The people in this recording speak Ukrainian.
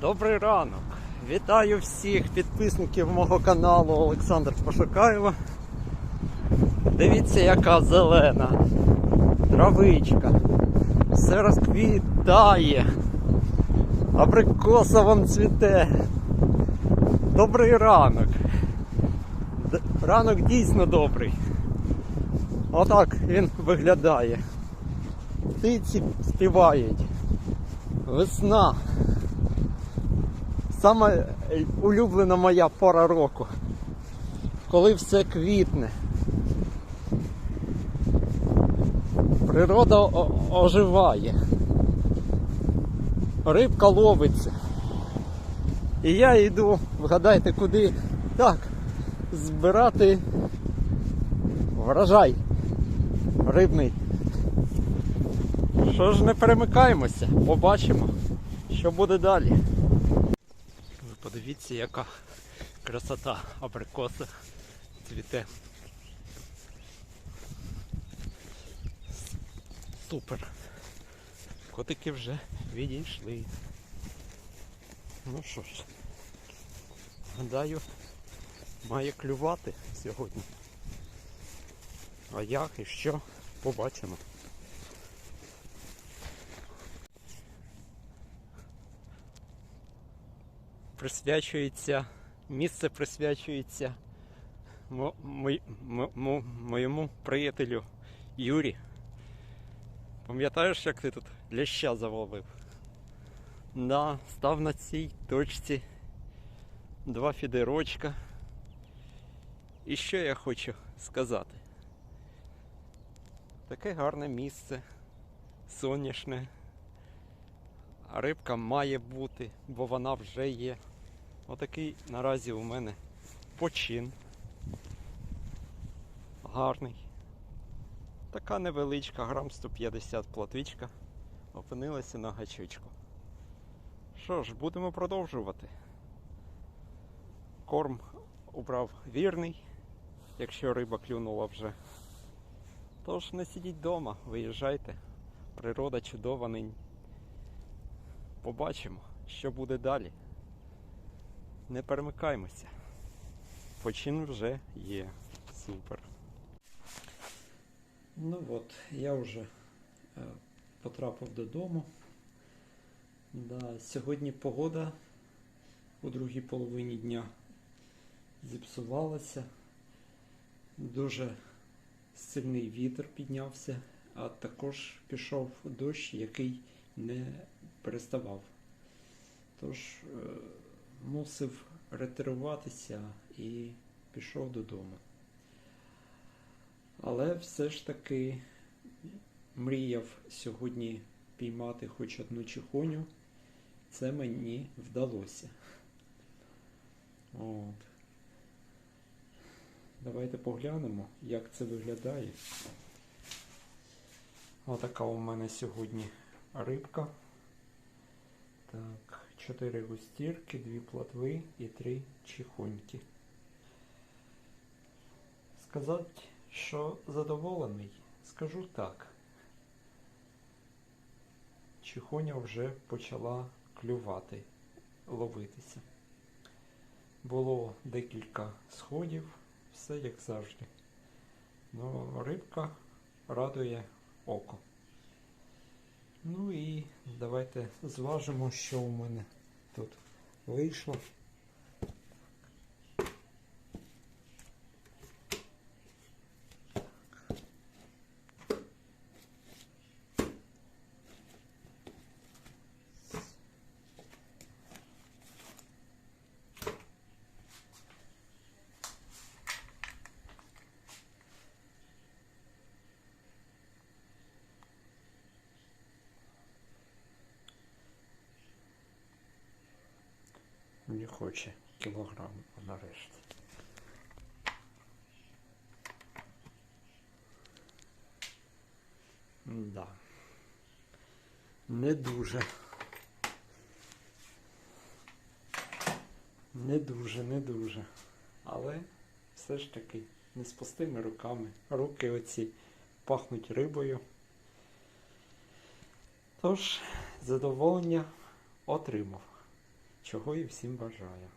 Добрий ранок! Вітаю всіх підписників мого каналу Олександр Пошукаєва. Дивіться, яка зелена травичка. Все розквітає. Абрикоса вон цвіте. Добрий ранок. Ранок дійсно добрий. Отак він виглядає. Птиці співають. Весна. Саме улюблена моя пора року. Коли все квітне. Природа оживає. Рибка ловиться. І я йду, вгадайте куди? Так, збирати врожай рибний. Що ж не перемикаємося, побачимо, що буде далі. Ви подивіться, яка красота абрикоса цвіте. Супер. Котики вже відійшли. Ну що ж, гадаю, має клювати сьогодні. А як і що, побачимо. Присвячується, місце присвячується мо, мой- мо- мо- моєму приятелю Юрі. Пам'ятаєш, як ти тут ляща завалив? Да, став на цій точці два фідерочка. І що я хочу сказати? Таке гарне місце, сонячне. А рибка має бути, бо вона вже є. Отакий наразі у мене почин. Гарний. Така невеличка, грам 150 платвичка. Опинилася на гачечку. Що ж, будемо продовжувати. Корм убрав вірний, якщо риба клюнула вже. Тож не сидіть вдома, виїжджайте. Природа чудова нині. Побачимо, що буде далі. Не перемикаймося. Почин вже є. Супер. Ну от, я вже е, потрапив додому. Да, сьогодні погода у другій половині дня зіпсувалася. Дуже сильний вітер піднявся, а також пішов дощ, який не переставав. Тож е, мусив ретируватися і пішов додому. Але все ж таки мріяв сьогодні піймати хоч одну чихоню. Це мені вдалося. От. Давайте поглянемо, як це виглядає. Отака у мене сьогодні рибка. Так, 4 густірки, 2 платви і 3 чихоньки. Сказати, що задоволений, скажу так. Чихоня вже почала клювати, ловитися. Було декілька сходів, все як завжди. Ну, рибка радує око. Ну і давайте зважимо, що у мене тут вийшло. Не хоче кілограм нарешті. Да. Не дуже. Не дуже, не дуже. Але все ж таки не з пустими руками. Руки оці пахнуть рибою. Тож, задоволення отримав. Чого і всім бажаю.